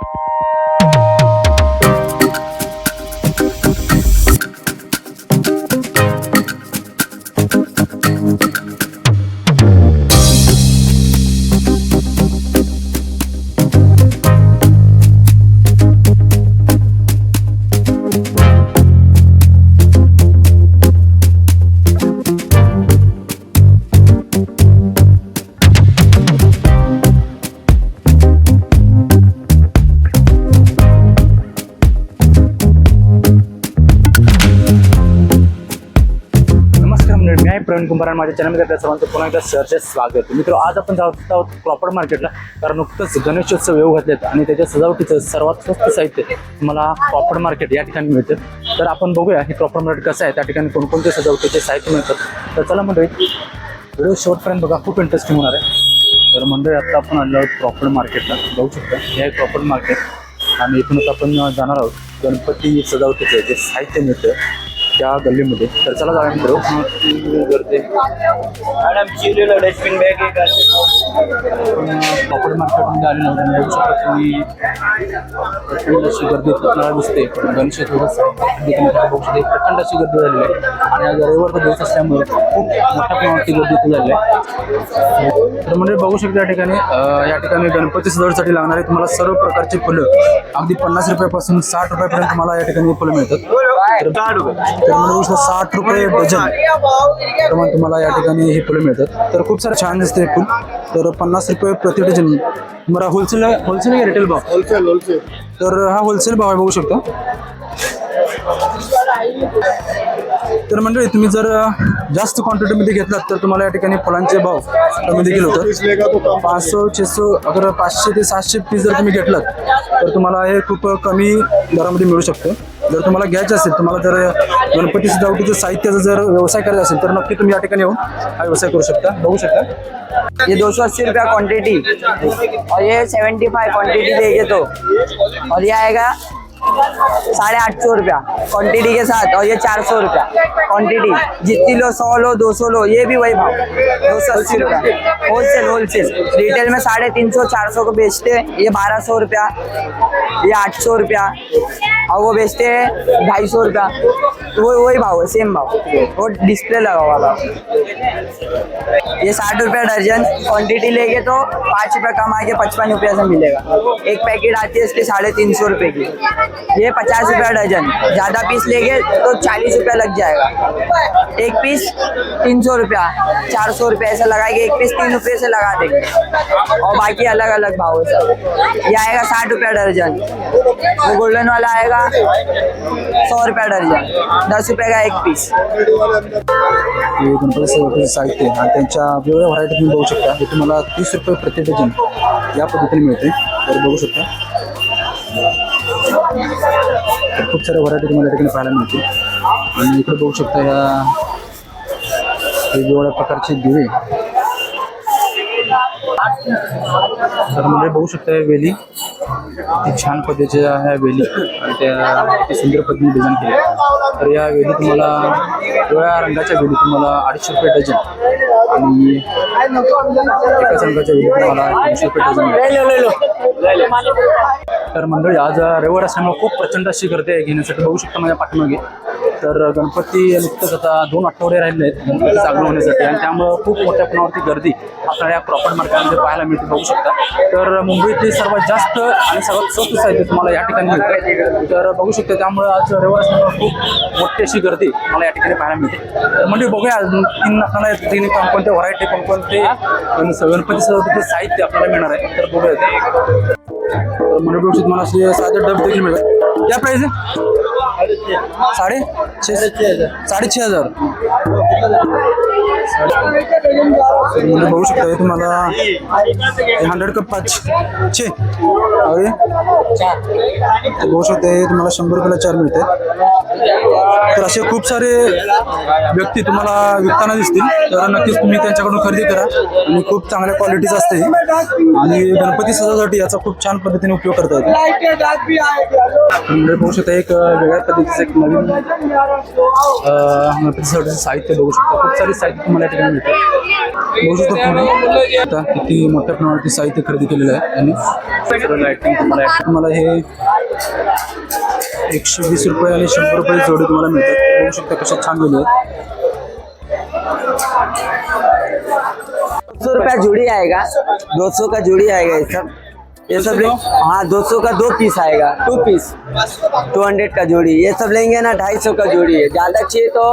you मंडळी कुंभार आणि माझ्या चॅनलमध्ये आपल्या सर्वांचं पुन्हा एकदा सहर्ष स्वागत. मित्र आज आपण जात आहोत प्रॉपर मार्केटला कारण नुकतंच गणेशोत्सव येऊ घातलेत आणि त्याच्या सजावटीचं सर्वात स्वस्त साहित्य मला प्रॉपर मार्केट या ठिकाणी मिळतं. तर आपण बघूया हे प्रॉपर मार्केट कसं आहे त्या ठिकाणी कोणकोणते सजावटीचे साहित्य मिळतात. तर चला मंडळी व्हिडिओ शेवटपर्यंत बघा खूप इंटरेस्टिंग होणार आहे. तर मंडळी आता आपण आलो आहोत प्रॉपर मार्केटला जाऊ शकता हे आहे प्रॉपर मार्केट आणि इथूनच आपण जाणार आहोत गणपती सजावटीचं जे साहित्य मिळतं त्या गल्लीमध्ये. तर चला जाऊया मित्र गर्दी मॅडम चिरलेलं डस्टबिन बॅग एक प्रॉपर मार्केटमध्ये आले नव्हते बघू शकता. तुम्ही अशी गर्दी आपल्याला दिसते गणेश बघू शकते प्रचंड अशी गर्दी झालेली आहे. आणि आज रविवारचा दिवस असल्यामुळे खूप मोठ्या प्रमाणावरती गर्दी इथे झालेली आहे. तर म्हणजे बघू शकता या ठिकाणी या ठिकाणी गणपती सजावटीसाठी लागणारे तुम्हाला सर्व प्रकारची फुलं. अगदी पन्नास रुपयापासून साठ रुपयापर्यंत तुम्हाला या ठिकाणी फुलं मिळतात. तर साठ रुपये डझन. प्रमाण तुम्हाला या ठिकाणी हे फुलं मिळतात. तर खूप सारे छान दिसते हे फुल. तर पन्नास रुपये प्रति डझन. तुम्हाला होलसेल होलसेल का रिटेल भाव? होलसेल होलसेल तर हा होलसेल भाव आहे बघू शकता. तर म्हणजे तुम्ही जर जास्त क्वांटिटीमध्ये घेतलात तर तुम्हाला या ठिकाणी फुलांचे भाव कमी देखील होतात. पाचशे छेसो अगर पाचशे ते सातशे पीस जर तुम्ही घेतलात तर तुम्हाला हे खूप कमी दरामध्ये मिळू शकतं. जर तुम्हाला घ्यायचं असेल तुम्हाला जर गणपती सजावटीचं साहित्याचा जर व्यवसाय करायचा असेल तर नक्की तुम्ही या ठिकाणी येऊन हा व्यवसाय करू शकता. बघू शकता. ये दो सौ अस्सी रुपया क्वांटिटी और ये सेवेंटी फाइव क्वांटिटी देंगे तो। और ये आएगा साढ़े आठ सौ रुपया। क्वान्टिटी के साथ, और ये चार सौ रुपया। क्वान्टिटी जितनी लो, सौ लो, दो सौ लो, ये भी वही भाव। दो सौ अस्सी रुपया। होलसेल होलसेल रिटेल में साढ़े तीन सौ, चार सौ को बेचते हैं, ये बारह सौ रुपया। ये आठ सौ रुपया। और वो बेचते हैं ढाई सौ रुपया। वो, वही भाव है सेम भाव। वो डिस्प्ले लगा हुआ भाव। ये साठ रुपया दर्जन क्वांटिटी लेंगे तो पाँच रुपये कम आके पचपन रुपया से मिलेगा। एक पैकेट आती है इसकी साढ़े तीन सौ रुपये की। ये पचास रुपया दर्जन ज़्यादा पीस लेंगे तो चालीस रुपया लग जाएगा। एक पीस तीन सौ रुपया, चार सौ रुपया ऐसा लगाएँगे, एक पीस तीन रुपये से लगा देंगे। और बाकी अलग अलग भाव है सब। ये आएगा साठ रुपया दर्जन वो गोल्डन वाला आएगा सौ रुपया दर्जन दस रुपये का एक पीस। हे गणपती हे तुम्हाला तीस रुपये प्रति डझन या पद्धतीने मिळते तर बघू शकता. तर खूप साऱ्या व्हरायटी तुम्हाला ठिकाणी पाहायला मिळतील. आणि इकडे बघू शकता ह्या वेगवेगळ्या प्रकारचे दिवे. तर म्हणजे बघू शकता या वेली किती छान पद्धतीच्या ह्या वेली आणि त्या सुंदर पद्धतीने डिझाईन केल्या. तर या वेली तुम्हाला वेगळ्या रंगाच्या वेली तुम्हाला अडीचशे रुपये डझन. आणि एकाच रंगाच्या वेली तुम्हाला तीनशे रुपये डझन तर मंडळी आज रविवार असल्यामुळे खूप प्रचंड अशी गर्दी आहे घेण्यासाठी. बघू शकता माझ्या पाठीमागे. तर गणपती नुकतंच आता दोन आठवडे राहिले आहेत गणपती जागरण होण्यासाठी आणि त्यामुळं खूप मोठ्या प्रमाणावरती गर्दी आपल्याला या प्रॉपर मार्केटमध्ये पाहायला मिळते बघू शकता. तर मुंबईतली सर्वात जास्त आणि सर्वात स्वस्त साहित्य तुम्हाला या ठिकाणी मिळतं. तर बघू शकता त्यामुळं आज रविवार असल्यामुळे खूप मोठी अशी गर्दी मला या ठिकाणी पाहायला मिळते. तर म्हणजे बघूया तीन आपल्याला तीन कोणकोणते व्हरायटी कोणकोणते गण- गणपती सजावटीचे साहित्य आपल्याला मिळणार आहे. तर बघूया ते. तर म्हणजे मला असे साधे डब देखील मिळतात. क्या प्राइस आहे? साडे छे साडे छे हजार. म्हणजे बघू शकता हे तुम्हाला हंड्रेड कप पाच. छे. अरे. बघू शकता हे तुम्हाला शंभर रुपयाला चार मिळते. तर असे खूप सारे व्यक्ती तुम्हाला विकताना दिसतील. तर नक्कीच तुम्ही त्यांच्याकडून खरेदी करा. आणि खूप चांगल्या क्वालिटीचं असते आणि गणपती सजासाठी याचा खूप छान पद्धतीने उपयोग करता येतो. बघू शकता एक वेगळ्या पद्धतीचं एक नवीन गणपती सजावटीचं साहित्य बघू शकता. खूप सारे साहित्य साहित्य खरेदी तुम्हाला हे एकशे वीस रुपये आणि शंभर रुपये जोडी तुम्हाला मिळतात. बघू शकता कशा छान गेले आहेत. सौ रुपया जोड़ी आएगा. दो सौ का जोड़ी आएगा ये सब ये सब ले हाँ दो सौ का दो पीस आएगा. टू पीस टू हंड्रेड का जोड़ी. ये सब लेंगे ना, ढाई सौ का जोड़ी है. ज़्यादा चाहिए तो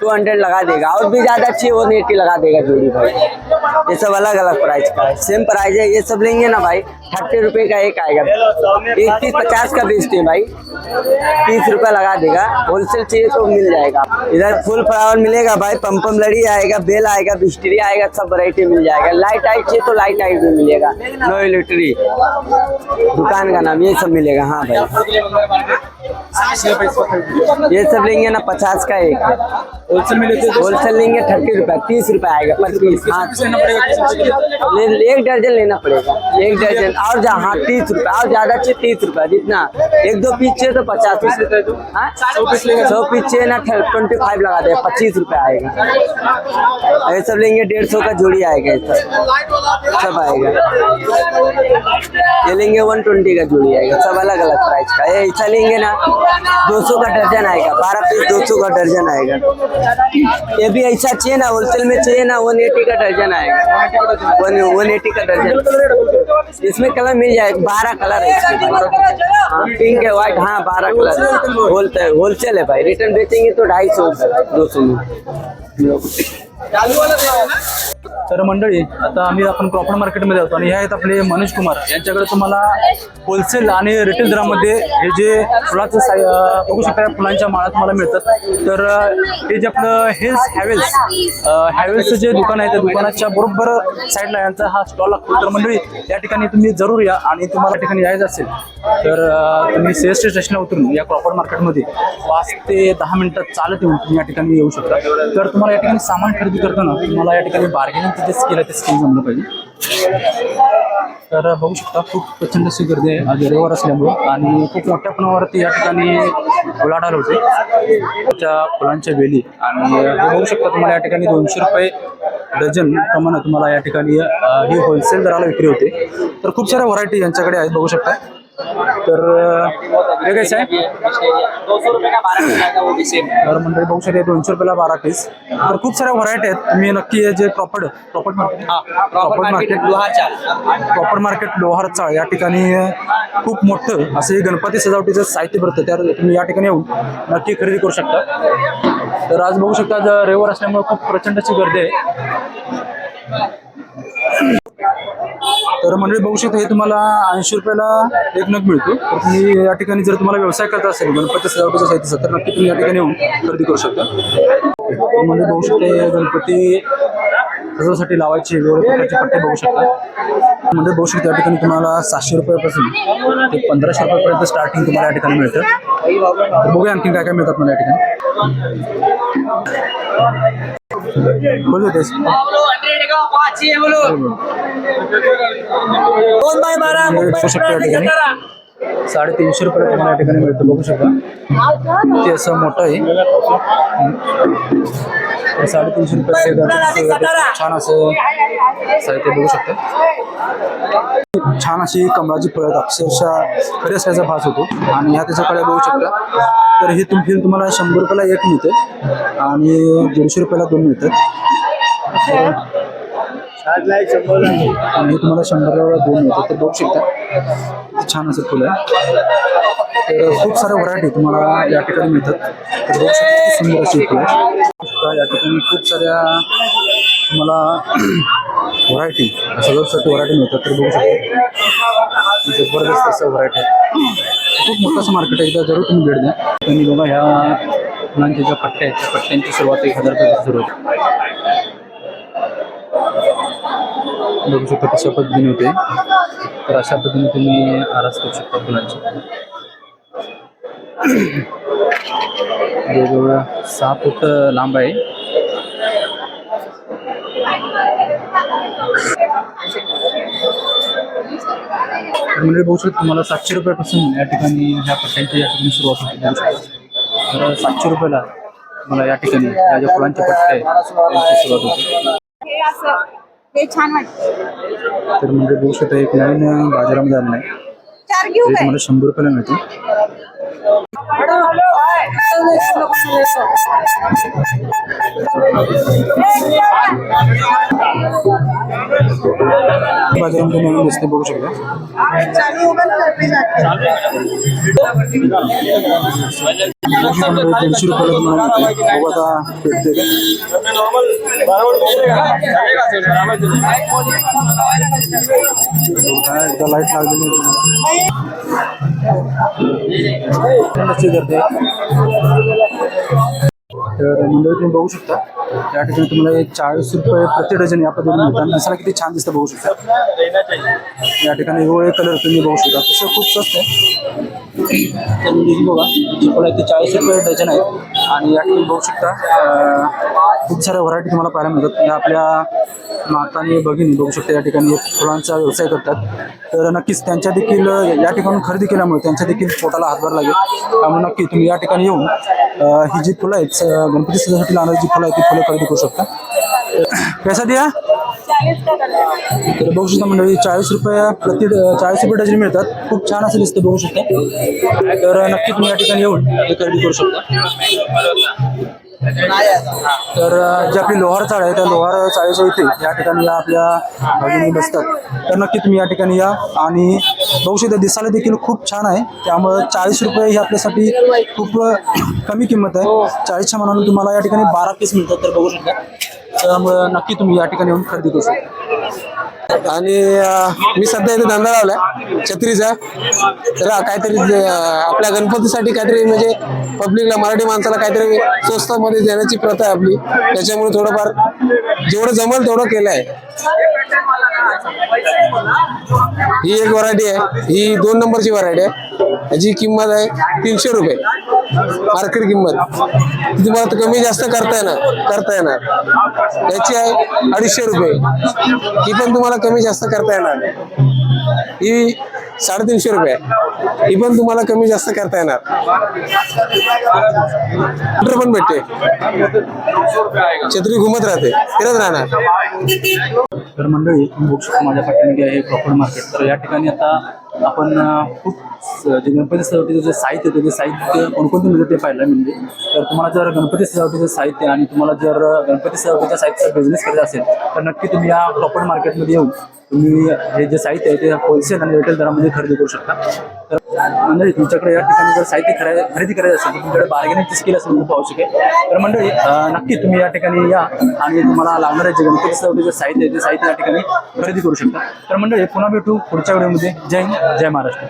टू हंड्रेड लगा देगा। और भी ज़्यादा चाहिए वो नेटी लगा देगा जोड़ी भाई। ये सब अलग अलग प्राइस का है। सेम प्राइस है, ये सब लेंगे ना भाई। थर्टी रुपये का एक आएगा। एक पीस पचास का बेचते हैं भाई। तीस रुपया लगा देगा। होलसेल चाहिए तो मिल जाएगा। इधर फुल फ्लावर मिलेगा भाई पम्पम लड़ी आएगा, बेल आएगा, बिस्ट्री आएगा, सब वैरायटी मिल जाएगा। लाइट आइट चाहिए तो लाइट आइट भी मिलेगा। नो इलेक्ट्री दुकान का नाम, ये सब मिलेगा। हाँ भाई। ये सब लेंगे ना पचास का एक। होलसेल में लेते होलसेल लेंगे थर्टी रुपया तीस रुपया आएगा पच्चीस हाँ ले, एक दर्जन लेना पड़ेगा एक दर्जन और हाँ तीस रुपया और ज़्यादा चाहिए तीस रुपया जितना। एक दो पीस चाहिए तो पचास रुपये हाँ? सौ पीस चाहिए ना ट्वेंटी फाइव लगा देगा पच्चीस रुपया आएगा। ये सब लेंगे डेढ़ सौ का जोड़ी आएगा ये सब। सब आएगा। ये लेंगे वन ट्वेंटी का जोड़ी आएगा सब अलग अलग प्राइस का। ये ऐसा लेंगे ना दो सौ का दर्जन आएगा बारह पीस दो सौ का दर्जन आएगा। ये भी ऐसा चाहिए ना होलसेल में चाहिए ना वन एटी का दर्जन आएगा। वन वन एटी का दर्जन इसमें कलर मिल जाएगा बारह कलर है पिंक है व्हाइट हाँ बारह कलर होलसेल है भाई। रिटर्न बेचेंगे तो ढाई सौ दो सौ में। तर मंडळी आता आम्ही आपण प्रॉपर मार्केटमध्ये जातो आणि हे आहेत आपले मनोज कुमार. यांच्याकडे तुम्हाला होलसेल आणि रिटेल दरामध्ये हे जे फुलाचं साय बघू शकता फुलांच्या माळा तुम्हाला मिळतात. तर हे जे आपलं हेल्स हॅवेल्स हॅवेल्सचं जे दुकान आहे त्या दुकानाच्या बरोबर साईडला यांचा हा स्टॉल लागतो. तर मंडळी या ठिकाणी तुम्ही जरूर या आणि तुम्हाला या ठिकाणी यायचं असेल तर तुम्ही सी स्टेशनला उतरून या प्रॉपर मार्केटमध्ये पाच ते दहा मिनिटात चालत येऊन तुम्ही या ठिकाणी येऊ शकता. तर तुम्हाला या ठिकाणी सामान खरेदी करताना तुम्हाला या ठिकाणी बार्गेनिंग जे स्किल आहे ते स्किल जमलं पाहिजे. तर बघू शकता खूप प्रचंड अशी गर्दी आहे. आज रविवार असल्यामुळं आणि खूप मोठ्या प्रमाणावरती या ठिकाणी उलाढाल होते. त्या फुलांच्या वेली आणि बघू शकता तुम्हाला या ठिकाणी दोनशे रुपये डझन प्रमाणे तुम्हाला या ठिकाणी ही होलसेल दराला विक्री होते. तर खूप साऱ्या व्हरायटी यांच्याकडे आहेत बघू शकता. तर हे कसं आहे. तर मंडळी बघू शकता दोनशे रुपयाला बारा पीस तर खूप साऱ्या व्हरायटी आहेत. तुम्ही नक्की जे proper market proper market proper market Lohar Chawl या ठिकाणी खूप मोठं असं हे गणपती सजावटीचं साहित्य भरतं. त्या तुम्ही या ठिकाणी येऊन नक्की खरेदी करू शकता. तर आज बघू शकता रविवार असल्यामुळे खूप प्रचंड अशी गर्दी आहे. तर मंडळी बघू शकता हे तुम्हाला ऐंशी रुपयाला एक नग मिळतो. तर तुम्ही या ठिकाणी जर तुम्हाला व्यवसाय करता असेल गणपती सजावटीचा साहित्याचा तर नक्की तुम्ही या ठिकाणी येऊन खरेदी करू शकता. तर मंडळी बघू शकता हे गणपती सजावसाठी लावायचे वेगवेगळ्या प्रकारचे पट्टे बघू शकता. म्हणजे बघू शकता या ठिकाणी तुम्हाला सातशे रुपयापासून ते पंधराशे रुपयापर्यंत स्टार्टिंग तुम्हाला या ठिकाणी मिळतं. बघूया आणखी काय काय मिळतात मला या ठिकाणी. बोलू तेच. बघू शकता या ठिकाणी. साडेतीनशे रुपयाला तुम्हाला या ठिकाणी मिळतं. बघू शकता. ते असं मोठं आहे. साडेतीनशे रुपये छान असं साहित्य बघू शकता. छान अशी कमळाची फळं अक्षरशः खरे असल्याचा भास होतो. आणि ह्या त्याच्या कळ्या बघू शकता. तर हे तुम तुम्हाला शंभर रुपयाला एक मिळते. आणि दीडशे रुपयाला दोन मिळतात. आणि हे तुम्हाला शंभर दोन मिळतात तर बघू शकता. छान असं फुलं आहे तर खूप साऱ्या व्हरायटी तुम्हाला या ठिकाणी मिळतात. तर बघू शकता सुंदर अशी फुलं आहे. या ठिकाणी खूप साऱ्या तुम्हाला व्हरायटी सगळ्यासाठी व्हरायटी मिळतात. तर बघू शकता. जबरदस्त असं व्हरायटी आहे. खूप मोठं असं मार्केट आहे. एकदा जरूर तुम्ही भेट द्या. तुम्ही बघा ह्या फुलांच्या ज्या पट्ट्या आहेत त्या पट्ट्यांची सुरुवात एक हजार रुपयापासून सुरू होते. बघू शकता कशा पद्धतीने होते. तर अशा पद्धतीने तुम्ही आरास करू शकता फुलांची. जवळजवळ सहा फूट लांब आहे. म्हणजे बघू शकता तुम्हाला सातशे रुपयापासून या ठिकाणी ह्या पट्ट्यांची या ठिकाणी सुरुवात होते. तर सातशे रुपयाला मला या ठिकाणी या ज्या फुलांचे पट्टे आहेत त्यांची सुरुवात होते. हे हे छान वाटतं. तर म्हणजे बघू शकता एक नवीन बाजारामध्ये आलेलं आहे चार घेऊ ते काय? तुम्हाला शंभर रुपयाला मिळते बाजारामध्ये नवीन दिसते बघू शकता चालू होगा ना घर पे जाके दोनशे रुपयाला तुम्हाला मिळते बघू आता भेटते का काय एकदा लाइट लागलेली नसते करते तर मंडळी तुम्ही बघू शकता. या ठिकाणी तुम्हाला एक चाळीस रुपये प्रति डझन या पद्धतीने मिळतात. आणि दिसायला किती छान दिसतं बघू शकता. या ठिकाणी वेगवेगळे कलर तुम्ही बघू शकता. तसं खूप स्वस्त आहे. तर म्हणजे बघा ही इथे चाळीस रुपये डझन आहे आणि या ठिकाणी बघू शकता खूप साऱ्या व्हरायटी तुम्हाला पाहायला मिळतात. या आपल्या माता आणि भगिनी बघू शकता या ठिकाणी फुलांचा व्यवसाय करतात. तर नक्कीच त्यांच्या देखील या ठिकाणून खरेदी केल्यामुळे त्यांच्या देखील पोटाला हातभार लागेल. त्यामुळे नक्की तुम्ही या ठिकाणी येऊन ही जी फुलं आहेत गणपती सजासाठी लागणारी जी फुलं आहेत ती फुलं खरेदी करू शकता. त्यासाठी या तर बघू शकता मंडळी चाळीस रुपये प्रति चाळीस रुपये डझन मिळतात. खूप छान असं दिसतं बघू शकता. तर नक्की तुम्ही या ठिकाणी येऊन ते खरेदी करू शकता. तर जे जी आपली लोहार चाळ आहे त्या लोहार चाळीच्या इथे या ठिकाणी या आपल्या भगिनी बसतात. तर नक्की तुम्ही या ठिकाणी या आणि बघू शकता दिसायला देखील खूप छान आहे. त्यामुळं चाळीस रुपये ही आपल्यासाठी खूप कमी किंमत आहे. चाळीसच्या मनानं तुम्हाला या ठिकाणी बारा पीस मिळतात तर बघू शकता. त्यामुळं नक्की तुम्ही या ठिकाणी येऊन खरेदी करू शकता. आणि मी सध्या इथे धंदा लावलाय छत्रीचा. त्याला काहीतरी आपल्या गणपतीसाठी काहीतरी म्हणजे पब्लिकला मराठी माणसाला काहीतरी स्वस्तामध्ये देण्याची प्रथा आहे आपली. त्याच्यामुळे थोडंफार जेवढं जमल तेवढं केलं आहे ही एक व्हरायटी आहे. ही दोन नंबरची व्हरायटी आहे. याची किंमत आहे तीनशे रुपये. मार्केट किंमत. ती तुम्हाला कमी जास्त करता येणार करता येणार याची आहे अडीचशे रुपये. ही पण तुम्हाला कमी जास्त करता येणार. ही साडेतीनशे रुपये. ही पण तुम्हाला कमी जास्त करता येणार. कुठे पण भेटते. छत्री घुमत राहते. फिरत राहणार. तर मंडळी माझ्या पाठीमध्ये आहे प्रॉपर मार्केट. तर या ठिकाणी आता आपण खूप जे गणपती सजावटीचं जे साहित्य होतं ते साहित्य कोणकोणते मिळतं ते पाहिलं म्हणजे. तर तुम्हाला जर गणपती सजावटीचं साहित्य आणि तुम्हाला जर गणपती सजावटीच्या साहित्याचा बिझनेस करायचा असेल तर नक्की तुम्ही या प्रॉपर मार्केटमध्ये येऊन तुम्ही हे जे साहित्य आहे ते होलसेल आणि रिटेल दरामध्ये खरेदी करू शकता. तर मंडळी तुमच्याकडे या ठिकाणी जर साहित्य खरेदी खरेदी करायचं असेल तर तुमच्याकडे बार्गेनिंगची स्किल असणं खूप आवश्यक आहे तर मंडळी नक्की तुम्ही या ठिकाणी या आणि तुम्हाला लागणारे जे गणपती जे साहित्य आहे ते साहित्य या ठिकाणी खरेदी करू शकता. तर मंडळी पुन्हा भेटू पुढच्या व्हिडिओमध्ये. जय हिंद जय महाराष्ट्र.